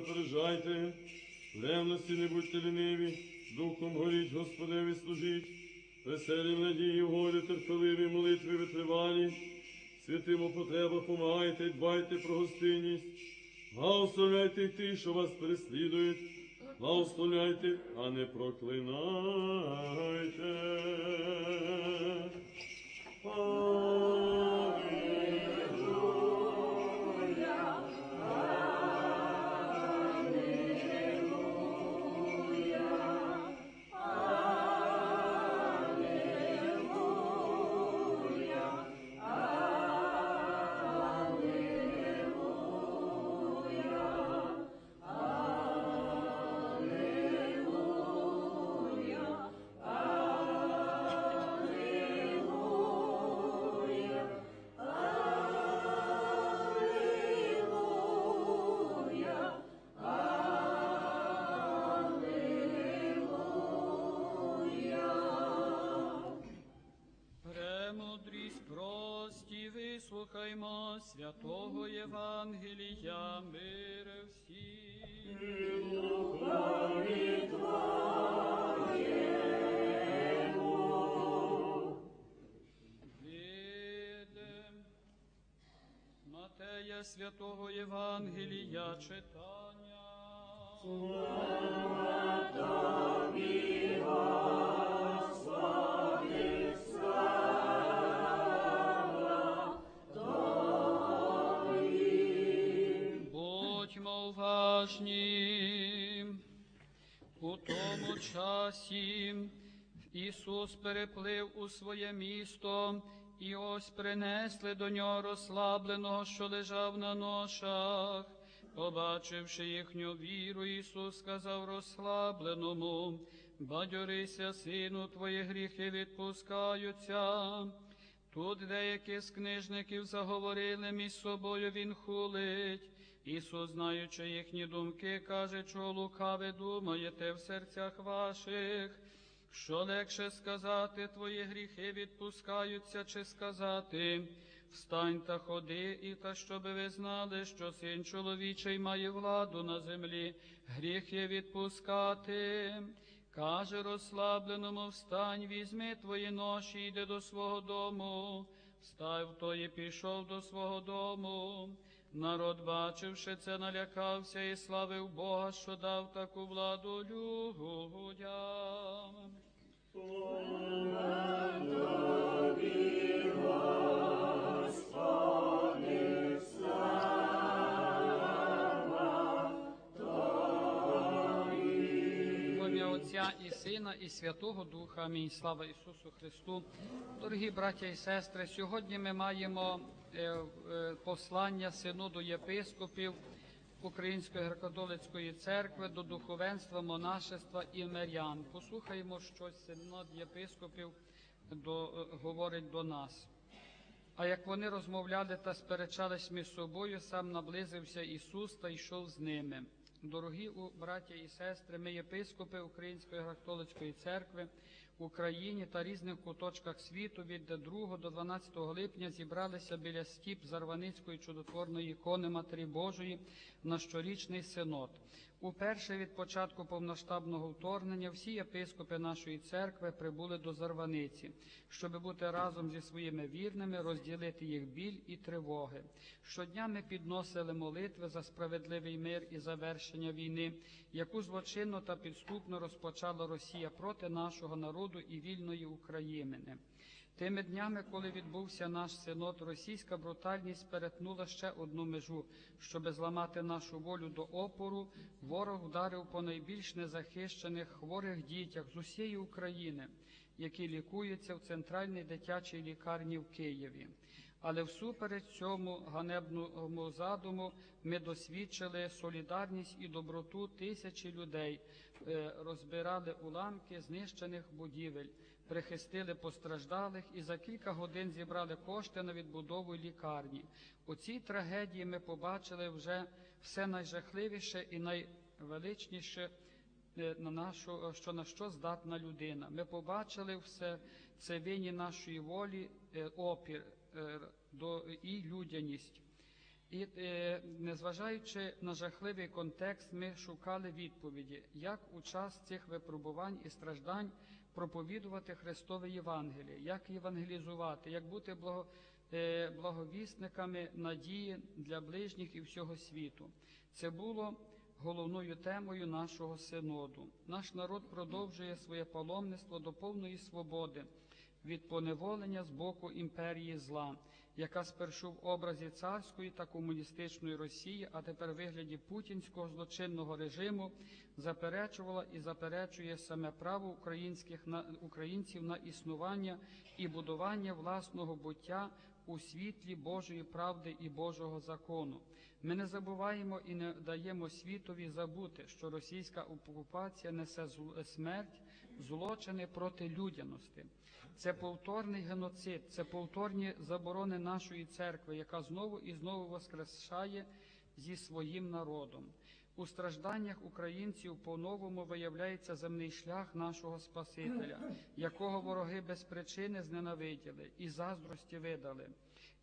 попереджайте, в ревності не будьте ліниві, духом горіть, Господеві служіть, веселі в надії, в горі, терпеливі, молитви витривалі, святим у потребах помагайте, дбайте про гостинність, благословляйте ті, що вас переслідують, благословляйте, а не проклинайте. Вислухаймо святого Євангелія, мире всім. Відем Матея святого Євангелія читання. Будьмо уважні. У тому часі Ісус переплив у своє місто, і ось принесли до нього розслабленого, що лежав на ношах. Побачивши їхню віру, Ісус сказав розслабленому, бадьорися, сину, твої гріхи відпускаються. Тут деякі з книжників заговорили між собою, він хулить. Ісус, знаючи їхні думки, каже, що лукаве думаєте в серцях ваших, що легше сказати, твої гріхи відпускаються, чи сказати, встань та ходи, і та щоби ви знали, що син чоловічий має владу на землі, гріхи відпускати. Каже розслабленому, встань, візьми твої ноші, йди до свого дому. Встав той і пішов до свого дому. Народ, бачивши це, налякався і славив Бога, що дав таку владу людям. Ім'я Отця і Сина, і Святого Духа. Амінь. Слава Ісусу Христу. Дорогі браття і сестри, сьогодні ми маємо послання синоду єпископів Української греко-католицької церкви до духовенства, монашества і мирян. Послухаємо, що синод єпископів до, е, говорить до нас. А як вони розмовляли та сперечались між собою, сам наблизився Ісус та йшов з ними. Дорогі браття і сестри, ми єпископи Української греко-католицької церкви в Україні та різних куточках світу від 2 до 12 липня зібралися біля стіп Зарваницької чудотворної ікони Матері Божої на щорічний синод. Уперше від початку повноштабного вторгнення всі єпископи нашої церкви прибули до Зарваниці, щоб бути разом зі своїми вірними, розділити їх біль і тривоги. Щодня ми підносили молитви за справедливий мир і завершення війни, яку злочинно та підступно розпочала Росія проти нашого народу і вільної України. Тими днями, коли відбувся наш синод, російська брутальність перетнула ще одну межу. Щоби зламати нашу волю до опору, ворог вдарив по найбільш незахищених хворих дітях з усієї України, які лікуються в центральній дитячій лікарні в Києві. Але всупереч цьому ганебному задуму ми досвідчили солідарність і доброту тисячі людей, е, розбирали уламки знищених будівель, прихистили постраждалих і за кілька годин зібрали кошти на відбудову лікарні. У цій трагедії ми побачили вже все найжахливіше і найвеличніше е, на нашу, що на що здатна людина. Ми побачили все це винні нашої волі, е, опір е, і людяність. І е, незважаючи на жахливий контекст, ми шукали відповіді, як у час цих випробувань і страждань проповідувати Христове Євангеліє, як євангелізувати, як бути е, благовісниками надії для ближніх і всього світу. Це було головною темою нашого синоду. Наш народ продовжує своє паломництво до повної свободи від поневолення з боку імперії зла, яка спершу в образі царської та комуністичної Росії, а тепер вигляді путінського злочинного режиму заперечувала і заперечує саме право українських на українців на існування і будування власного буття у світлі Божої правди і Божого закону. Ми не забуваємо і не даємо світові забути, що російська окупація несе смерть, злочини проти людяності. Це повторний геноцид, це повторні заборони нашої церкви, яка знову і знову воскрешає зі своїм народом. У стражданнях українців по-новому виявляється земний шлях нашого Спасителя, якого вороги без причини зненавиділи і заздрості видали,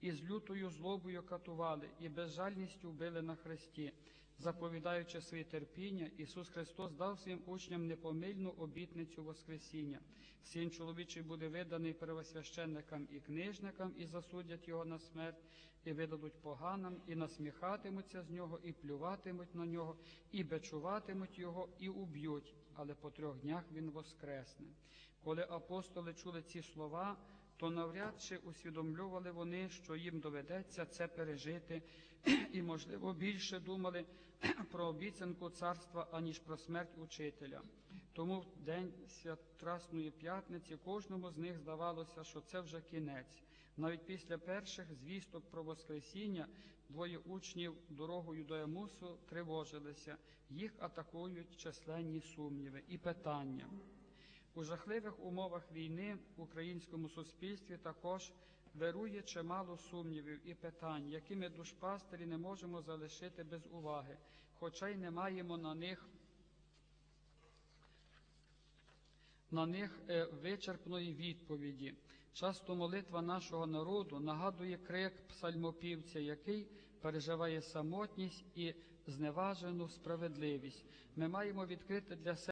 і з лютою злобою катували, і безжальністю вбили на хресті. Заповідаючи своє терпіння, Ісус Христос дав своїм учням непомильну обітницю Воскресіння. Син чоловічий буде виданий первосвященникам і книжникам, і засудять його на смерть, і видадуть поганам, і насміхатимуться з нього, і плюватимуть на нього, і бичуватимуть його, і уб'ють. Але по трьох днях він воскресне. Коли апостоли чули ці слова, то навряд чи усвідомлювали вони, що їм доведеться це пережити, і, можливо, більше думали про обіцянку царства, аніж про смерть учителя. Тому в день святрасної п'ятниці кожному з них здавалося, що це вже кінець. Навіть після перших звісток про Воскресіння двоє учнів дорогою до Емусу тривожилися. Їх атакують численні сумніви і питання. У жахливих умовах війни в українському суспільстві також вирує чимало сумнівів і питань, які ми душпастері не можемо залишити без уваги, хоча й не маємо на них на них е, вичерпної відповіді. Часто молитва нашого народу нагадує крик псальмопівця, який переживає самотність і зневажену справедливість. Ми маємо відкрити для себе